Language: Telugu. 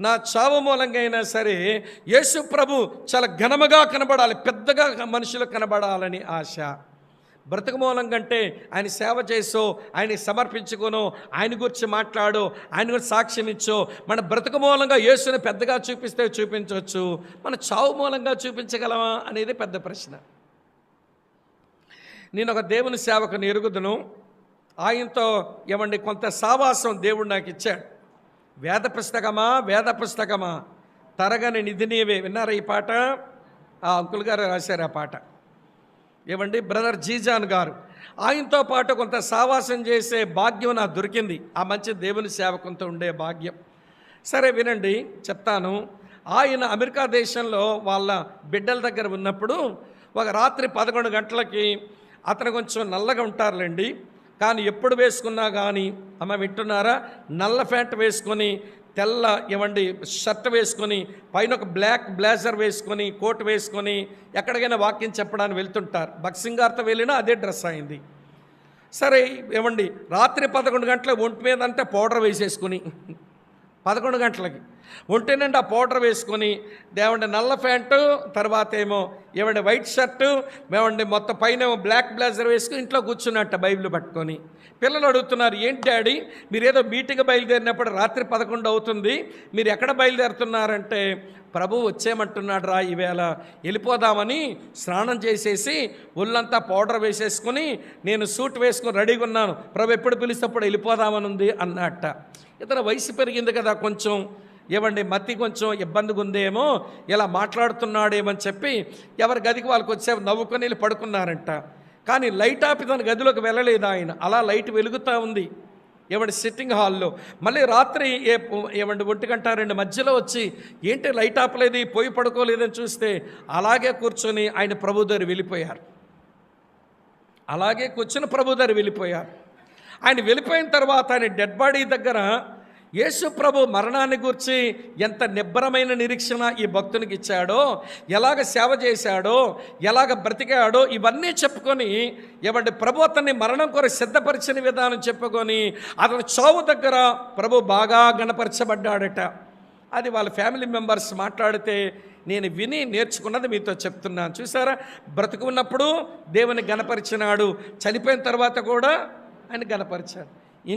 నా చావు మూలంగా అయినా సరే యేసు ప్రభు చాలా ఘనముగా కనబడాలి పెద్దగా మనుషులు కనబడాలని ఆశ. బ్రతుకు మూలం కంటే ఆయన సేవ చేసో ఆయన సమర్పించుకోనో ఆయన గురించి మాట్లాడో ఆయన గురించి సాక్ష్యం ఇచ్చో మన బ్రతుకు మూలంగా యేసుని పెద్దగా చూపిస్తే చూపించవచ్చు. మన చావు మూలంగా చూపించగలమా అనేది పెద్ద ప్రశ్న. నేను ఒక దేవుని సేవకుని ఎరుగుదును. ఆయనతో ఏమండి కొంత సావాసం దేవుడు నాకు ఇచ్చాడు. వేద పుస్తకమా? వేద పుస్తకమా? తరగని నిధి నీవే. విన్నారా ఈ పాట? ఆ అంకుల్ గారు రాశారు ఆ పాట. ఏమండి? బ్రదర్ జీజాన్ గారు ఆయనతో పాటు కొంత సావాసం చేసే భాగ్యం నాకు దొరికింది. ఆ మంచి దేవుని సేవకంతో ఉండే భాగ్యం. సరే వినండి చెప్తాను. ఆయన అమెరికా దేశంలో వాళ్ళ బిడ్డల దగ్గర ఉన్నప్పుడు ఒక రాత్రి పదకొండు గంటలకి అతను కొంచెం నల్లగా ఉంటారులేండి. కానీ ఎప్పుడు వేసుకున్నా కానీ అమ్మ వింటున్నారా? నల్ల ప్యాంట్ వేసుకొని తెల్ల ఇవ్వండి షర్ట్ వేసుకొని పైన ఒక బ్లాక్ బ్లేజర్ వేసుకొని కోట్ వేసుకొని ఎక్కడికైనా వాక్యం చెప్పడానికి వెళ్తుంటారు. బక్సింగార్తో వెళ్ళినా అదే డ్రెస్ అయింది. సరే ఏమండి రాత్రి పదకొండు గంటల ఒంటి మీద అంటే పౌడర్ వేసేసుకుని పదకొండు గంటలకి. ఒంటి నిండా పౌడర్ వేసుకొని దేవండి నల్ల ప్యాంటు తర్వాత ఏమో ఏమండి వైట్ షర్టు మేమండి మొత్తం పైన బ్లాక్ బ్లేజర్ వేసుకుని ఇంట్లో కూర్చున్నట్ట బైబిల్ పట్టుకొని. పిల్లలు అడుగుతున్నారు ఏంటి డాడీ మీరు ఏదో మీటింగ్ బయలుదేరినప్పుడు రాత్రి పదకొండు అవుతుంది మీరు ఎక్కడ బయలుదేరుతున్నారంటే ప్రభు వచ్చేయమంటున్నాడు రా ఈవేళ వెళ్ళిపోదామని స్నానం చేసేసి ఒళ్ళంతా పౌడర్ వేసేసుకుని నేను సూట్ వేసుకొని రెడీగా ఉన్నాను. ప్రభు ఎప్పుడు పిలిస్తప్పుడు వెళ్ళిపోదామని ఉంది అన్నట్ట. ఇతర వయసు పెరిగింది కదా కొంచెం. ఏమండి మతి కొంచెం ఇబ్బందిగా ఉందేమో ఇలా మాట్లాడుతున్నాడేమని చెప్పి ఎవరి గదికి వాళ్ళకి వచ్చే నవ్వుకొని వెళ్ళి పడుకున్నారంట. కానీ లైట్ ఆపి తన గదిలోకి వెళ్ళలేదు ఆయన. అలా లైట్ వెలుగుతూ ఉంది. ఏమండి సిట్టింగ్ హాల్లో. మళ్ళీ రాత్రి ఏ ఏమండి ఒంటి గంట రెండు మధ్యలో వచ్చి ఏంటి లైట్ ఆపలేదు పోయి పడుకోలేదని చూస్తే అలాగే కూర్చొని ఆయన ప్రభు దగ్గర వెళ్ళిపోయారు. అలాగే కూర్చుని ప్రభు దగ్గర వెళ్ళిపోయారు. ఆయన వెళ్ళిపోయిన తర్వాత ఆయన డెడ్ బాడీ దగ్గర యేసు ప్రభు మరణాన్ని గురించి ఎంత నిబ్బరమైన నిరీక్షణ ఈ భక్తునికి ఇచ్చాడో ఎలాగ సేవ చేశాడో ఎలాగ బ్రతికాడో ఇవన్నీ చెప్పుకొని ఇవ్వండి ప్రభు అతన్ని మరణం కొరకు సిద్ధపరిచిన విధానం చెప్పుకొని అతను చావు దగ్గర ప్రభు బాగా గణపరచబడ్డాడట. అది వాళ్ళ ఫ్యామిలీ మెంబర్స్ మాట్లాడితే నేను విని నేర్చుకున్నది మీతో చెప్తున్నాను. చూసారా? బ్రతుకున్నప్పుడు దేవుని గణపరిచినాడు చనిపోయిన తర్వాత కూడా ఆయన గణపరిచాడు.